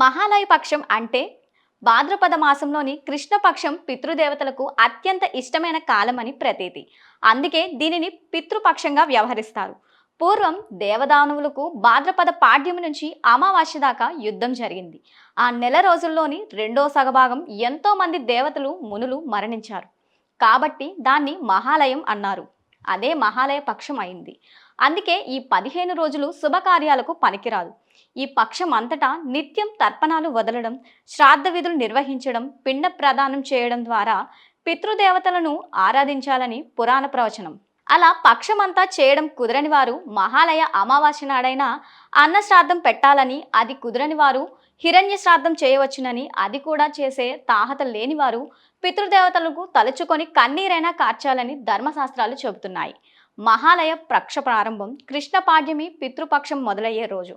మహాలయ పక్షం అంటే భాద్రపద మాసంలోని కృష్ణపక్షం పితృదేవతలకు అత్యంత ఇష్టమైన కాలమని ప్రతీతి. అందుకే దీనిని పితృపక్షంగా వ్యవహరిస్తారు. పూర్వం దేవదానవులకు భాద్రపద పాడ్యం నుంచి అమావాస్య దాకా యుద్ధం జరిగింది. ఆ నెల రోజుల్లోని రెండో సగభాగం ఎంతోమంది దేవతలు మునులు మరణించారు. కాబట్టి దాన్ని మహాలయం అన్నారు. అదే మహాలయ పక్షం అయింది. అందుకే ఈ పదిహేను రోజులు శుభకార్యాలకు పనికిరాదు. ఈ పక్షం అంతటా నిత్యం తర్పణాలు వదలడం శ్రాద్ధ విధులు నిర్వహించడం పిండ ప్రదానం చేయడం ద్వారా పితృదేవతలను ఆరాధించాలని పురాణ ప్రవచనం. అలా పక్షమంతా చేయడం కుదరని వారు మహాలయ అమావాస్య నాడైనా అన్న శ్రాద్ధం పెట్టాలని అది కుదరని వారు హిరణ్య శ్రాద్ధం చేయవచ్చునని అది కూడా చేసే తాహత లేని వారు పితృదేవతలకు తలుచుకొని కన్నీరైనా కార్చాలని ధర్మశాస్త్రాలు చెబుతున్నాయి. మహాలయ ప్రక్ష ప్రారంభం కృష్ణ పాడ్యమి పితృపక్షం మొదలయ్యే రోజు.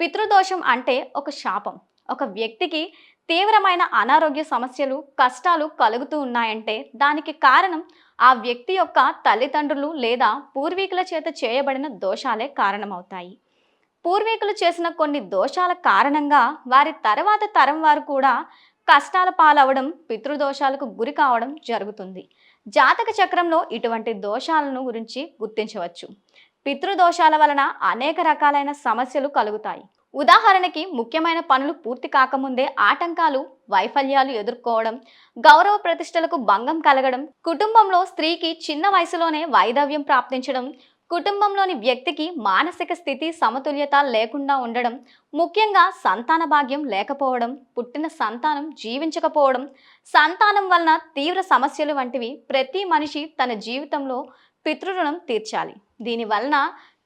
పితృదోషం అంటే ఒక శాపం. ఒక వ్యక్తికి తీవ్రమైన అనారోగ్య సమస్యలు కష్టాలు కలుగుతూ ఉన్నాయంటే దానికి కారణం ఆ వ్యక్తి యొక్క తల్లిదండ్రులు లేదా పూర్వీకుల చేత చేయబడిన దోషాలే కారణమవుతాయి. పూర్వీకులు చేసిన కొన్ని దోషాల కారణంగా వారి తర్వాత తరం వారు కూడా కష్టాల పాలవడం పితృదోషాలకు గురి కావడం జరుగుతుంది. జాతక చక్రంలో ఇటువంటి దోషాలను గురించి గుర్తించవచ్చు. పితృదోషాల వలన అనేక రకాలైన సమస్యలు కలుగుతాయి. ఉదాహరణకి ముఖ్యమైన పనులు పూర్తి కాకముందే ఆటంకాలు వైఫల్యాలు ఎదుర్కోవడం గౌరవ ప్రతిష్టలకు భంగం కలగడం కుటుంబంలో స్త్రీకి చిన్న వయసులోనే వైధవ్యం ప్రాప్తించడం కుటుంబంలోని వ్యక్తికి మానసిక స్థితి సమతుల్యత లేకుండా ఉండడం ముఖ్యంగా సంతాన భాగ్యం లేకపోవడం పుట్టిన సంతానం జీవించకపోవడం సంతానం వలన తీవ్ర సమస్యలు వంటివి ప్రతి మనిషి తన జీవితంలో పితృరుణం తీర్చాలి. దీనివలన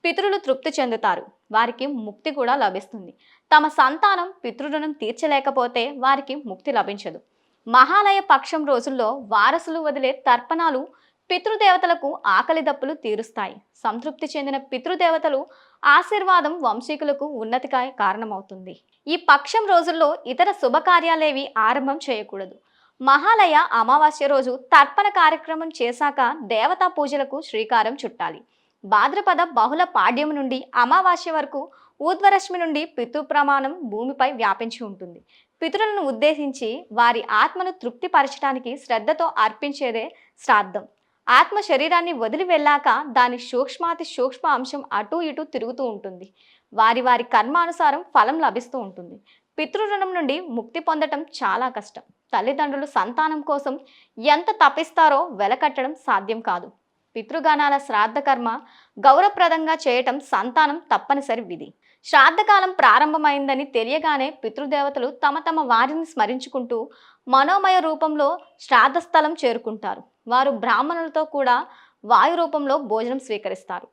పితృలు తృప్తి చెందుతారు వారికి ముక్తి కూడా లభిస్తుంది. తమ సంతానం పితృరుణం తీర్చలేకపోతే వారికి ముక్తి లభించదు. మహాలయ పక్షం రోజుల్లో వారసులు వదిలే తర్పణాలు పితృదేవతలకు ఆకలి దప్పులు తీరుస్తాయి. సంతృప్తి చెందిన పితృదేవతలు ఆశీర్వాదం వంశీకులకు ఉన్నతికాయ కారణమవుతుంది. ఈ పక్షం రోజుల్లో ఇతర శుభకార్యాలేవి ఆరంభం చేయకూడదు. మహాలయ అమావాస్య రోజు తర్పణ కార్యక్రమం చేశాక దేవతా పూజలకు శ్రీకారం చుట్టాలి. భాద్రపద బహుళ పాడ్యం నుండి అమావాస్య వరకు ఊర్ధ్వరశ్మి నుండి పితృ ప్రమాణం భూమిపై వ్యాపించి ఉంటుంది. పితరులను ఉద్దేశించి వారి ఆత్మను తృప్తిపరచడానికి శ్రద్ధతో అర్పించేదే శ్రాద్ధం. ఆత్మ శరీరాన్ని వదిలి వెళ్ళాక దాని సూక్ష్మాతి సూక్ష్మ అంశం అటు ఇటు తిరుగుతూ ఉంటుంది. వారి వారి కర్మానుసారం ఫలం లభిస్తూ ఉంటుంది. పితృరుణం నుండి ముక్తి పొందటం చాలా కష్టం. తల్లిదండ్రులు సంతానం కోసం ఎంత తప్పిస్తారో వెలకట్టడం సాధ్యం కాదు. పితృగణాల శ్రాద్ధ కర్మ గౌరవప్రదంగా చేయటం సంతానం తప్పనిసరి విధి. శ్రాద్ధకాలం ప్రారంభమైందని తెలియగానే పితృదేవతలు తమ తమ వారిని స్మరించుకుంటూ మనోమయ రూపంలో శ్రాద్ధ స్థలం చేరుకుంటారు. వారు బ్రాహ్మణులతో కూడా వాయు రూపంలో భోజనం స్వీకరిస్తారు.